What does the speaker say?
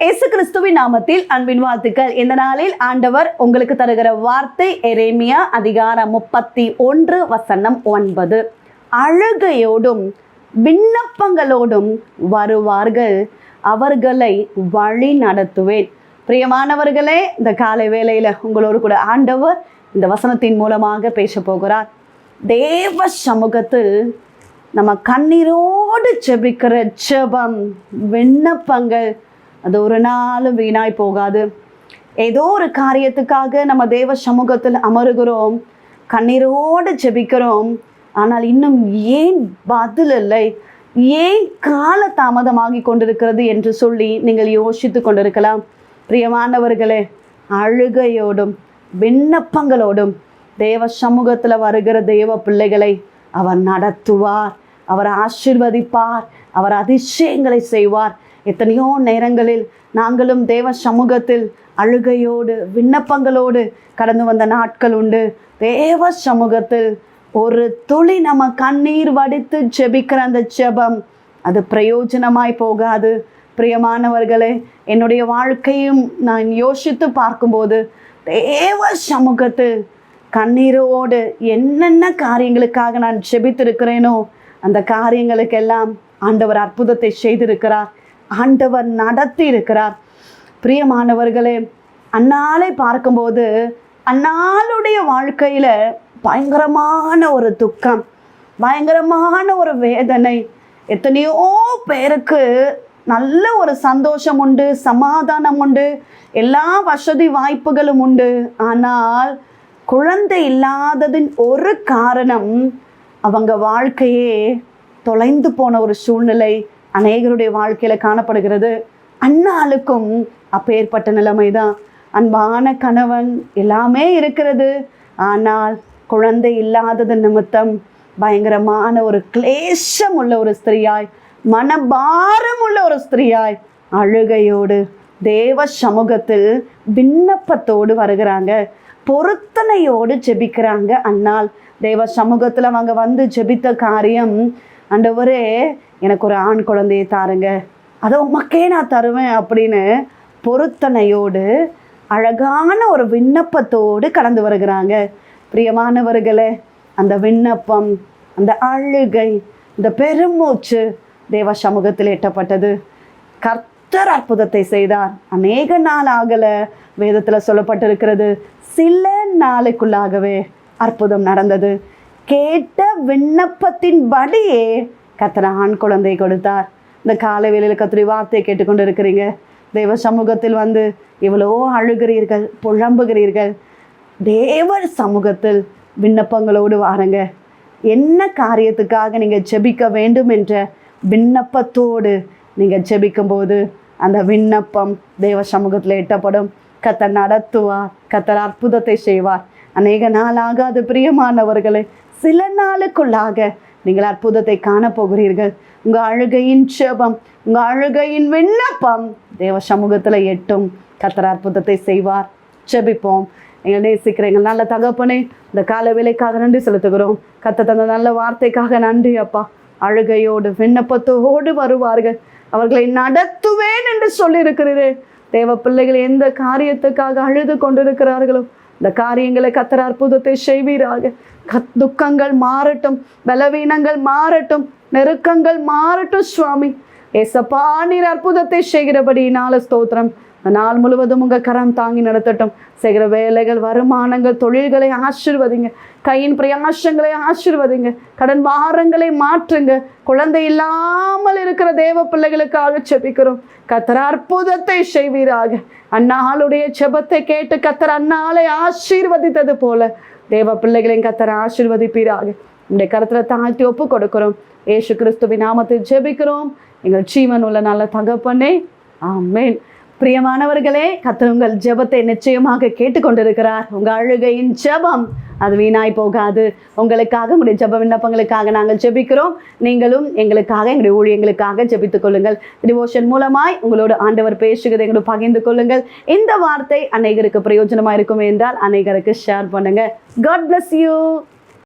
இயேசு கிறிஸ்துவின் நாமத்தில் அன்பின் வாழ்த்துக்கள். இந்த நாளில் ஆண்டவர் உங்களுக்கு தருகிற வார்த்தை எரேமியா அதிகாரம் முப்பத்தி ஒன்று வசனம் ஒன்பது. அழுகையோடும் விண்ணப்பங்களோடும் வருவார்கள். அவர்களை வழி நடத்துவேன். பிரியமானவர்களே இந்த காலை வேளையில் உங்களோடு கூட ஆண்டவர் இந்த வசனத்தின் மூலமாக பேச போகிறார். தேவ சமூகத்தில் நம்ம கண்ணீரோடு செபிக்கிற செபம் விண்ணப்பங்கள் அது ஒரு நாளும் வீணாய் போகாது. ஏதோ ஒரு காரியத்துக்காக நம்ம தேவ சமூகத்தில் அமருகிறோம் கண்ணீரோடு ஜெபிக்கிறோம். ஆனால் இன்னும் ஏன் பதில் இல்லை? ஏன் கால தாமதமாகி கொண்டிருக்கிறது என்று சொல்லி நீங்கள் யோசித்து கொண்டிருக்கலாம். பிரியமானவர்களே அழுகையோடும் விண்ணப்பங்களோடும் தேவ சமூகத்தில் வருகிற தேவ பிள்ளைகளை அவர் நடத்துவார் அவர் ஆசிர்வதிப்பார் அவர் அதிசயங்களை செய்வார். எத்தனையோ நேரங்களில் நாங்களும் தேவ சமூகத்தில் அழுகையோடு விண்ணப்பங்களோடு கடந்து வந்த நாட்கள் உண்டு. தேவ சமூகத்தில் ஒரு துளி நம்ம கண்ணீர் வடித்து ஜெபிக்கிற அந்த ஜெபம் அது பிரயோஜனமாய் போகாது. பிரியமானவர்களே என்னுடைய வாழ்க்கையும் நான் யோசித்து பார்க்கும்போது தேவ சமூகத்தில் கண்ணீரோடு என்னென்ன காரியங்களுக்காக நான் ஜெபித்திருக்கிறேனோ அந்த காரியங்களுக்கெல்லாம் ஆண்டவர் அற்புதத்தை செய்திருக்கிறார். ஆண்டவர் நடத்தி இருக்கிறார் பிரியமானவர்களே அன்னாலை பார்க்கும்போது அன்னாளுடைய வாழ்க்கையில் பயங்கரமான ஒரு துக்கம் பயங்கரமான ஒரு வேதனை. எத்தனையோ பேருக்கு நல்ல ஒரு சந்தோஷம் உண்டு சமாதானம் உண்டு எல்லா வசதி வாய்ப்புகளும் உண்டு. ஆனால் குழந்தை இல்லாததின் ஒரு காரணம் அவங்க வாழ்க்கையே தொலைந்து போன ஒரு சூழ்நிலை. அநேகருடைய வாழ்க்கையில் காணப்படுகிறது. அண்ணாளுக்கும் அப்பேற்பட்ட நிலைமை தான் அன்பான கணவன் எல்லாமே இருக்கிறது. ஆனால் குழந்தை இல்லாதது நிமித்தம் பயங்கரமான ஒரு கிளேசம் உள்ள ஒரு ஸ்திரியாய் மனபாரம் உள்ள ஒரு ஸ்திரியாய் அழுகையோடு தேவ சமூகத்தில் விண்ணப்பத்தோடு வருகிறாங்க. பொருத்தனையோடு ஜெபிக்கிறாங்க. அன்னால் தேவ சமூகத்தில் அவங்க வந்து ஜெபித்த காரியம் ஆண்டவரே எனக்கு ஒரு ஆண் குழந்தையை தாருங்க. அதை உமக்கே நான் தருவேன் அப்படின்னு பொருத்தனையோடு அழகான ஒரு விண்ணப்பத்தோடு கடந்து வருகிறாங்க. பிரியமானவர்களே அந்த விண்ணப்பம் அந்த அழுகை இந்த பெருமூச்சு தேவ சமூகத்தில் எட்டப்பட்டது. கர்த்தர் அற்புதத்தை செய்தார். அநேக நாள் ஆகலை வேதத்தில் சொல்லப்பட்டிருக்கிறது. சில நாளைக்குள்ளாகவே அற்புதம் நடந்தது. கேட்ட விண்ணப்பத்தின் படியே கத்தர் ஆண் குழந்தை கொடுத்தார். இந்த காலை வேலையில் கத்திரி வார்த்தையை கேட்டுக்கொண்டு இருக்கிறீங்க தெய்வ சமூகத்தில் வந்து இவ்வளோ அழுகிறீர்கள் புழம்புகிறீர்கள் தேவர் சமூகத்தில் விண்ணப்பங்களோடு வாருங்க. என்ன காரியத்துக்காக நீங்கள் ஜெபிக்க வேண்டும் என்ற விண்ணப்பத்தோடு நீங்கள் ஜெபிக்கும்போது அந்த விண்ணப்பம் தெய்வ சமூகத்தில் எட்டப்படும். கத்தர் நடத்துவார் கத்தர் அற்புதத்தை செய்வார். அநேக நாளாக அது பிரியமானவர்களே சில நாளுக்குள்ளாக நீங்கள் அற்புதத்தை காணப்போகிறீர்கள். உங்கள் அழுகையின் சேபம் உங்கள் அழுகையின் விண்ணப்பம் தேவ சமூகத்தில் எட்டும். கத்தர் அற்புதத்தை செய்வார். செபிப்போம் எங்கள் நேசிக்கிற எங்கள் நல்ல தகப்பனே இந்த கால வேலைக்காக நன்றி செலுத்துகிறோம். கத்த தந்த நல்ல வார்த்தைக்காக நன்றி அப்பா. அழுகையோடு விண்ணப்பத்தோடு வருவார்கள். அவர்களை நடத்துவேன் என்று சொல்லியிருக்கிறீரே. தேவ பிள்ளைகள் எந்த காரியத்துக்காக அழுது கொண்டிருக்கிறார்களோ இந்த காரியங்களை கத்தர் அற்புதத்தை செய்வீராக. துக்கங்கள் மாறட்டும் பலவீனங்கள் மாறட்டும் நெருக்கங்கள் மாறட்டும் சுவாமி. ஏசப்பா நீர் அற்புதத்தை செய்கிறபடினால ஸ்தோத்திரம். நாள் முழுவதும் உங்கள் கரம் தாங்கி நடத்தட்டும். செய்கிற வேலைகள் வருமானங்கள் தொழில்களை ஆசிர்வதிங்க. கையின் பிரயாசங்களை ஆசிர்வதிங்க. கடன் பாரங்களை மாற்றுங்க. குழந்தை இல்லாமல் இருக்கிற தேவ பிள்ளைகளுக்காக செபிக்கிறோம் கத்தர் அற்புதத்தை செய்வீராக. அன்னாளுடைய செபத்தை கேட்டு கத்தர் அன்னாளை ஆசீர்வதித்தது போல தேவ பிள்ளைகளையும் கத்தரை ஆசிர்வதிப்பீராக உடைய கருத்தில் தாழ்த்தி ஒப்பு கொடுக்கிறோம் ஏசு கிறிஸ்துவின் நாமத்தில் ஜெபிக்கிறோம் எங்கள் ஜீவன் உள்ள நல்ல தகப்பனே ஆமேன் பிரியமானவர்களே கத்தர் உங்கள் ஜெபத்தை நிச்சயமாக கேட்டுக்கொண்டிருக்கிறார். உங்கள் அழுகையின் ஜெபம் அது வீணாய் போகாது. உங்களுக்காக உங்களுடைய ஜெப விண்ணப்பங்களுக்காக நாங்கள் ஜெபிக்கிறோம். நீங்களும் எங்களுக்காக எங்களுடைய ஊழியங்களுக்காக ஜெபித்துக் கொள்ளுங்கள். டிவோஷன் மூலமாய் உங்களோட ஆண்டவர் பேசுகிறதை எங்களோட பகிர்ந்து கொள்ளுங்கள். இந்த வார்த்தை அநேகருக்கு பிரயோஜனமாக இருக்கும் என்றால் அநேகருக்கு ஷேர் பண்ணுங்கள் காட் பிளஸ் யூ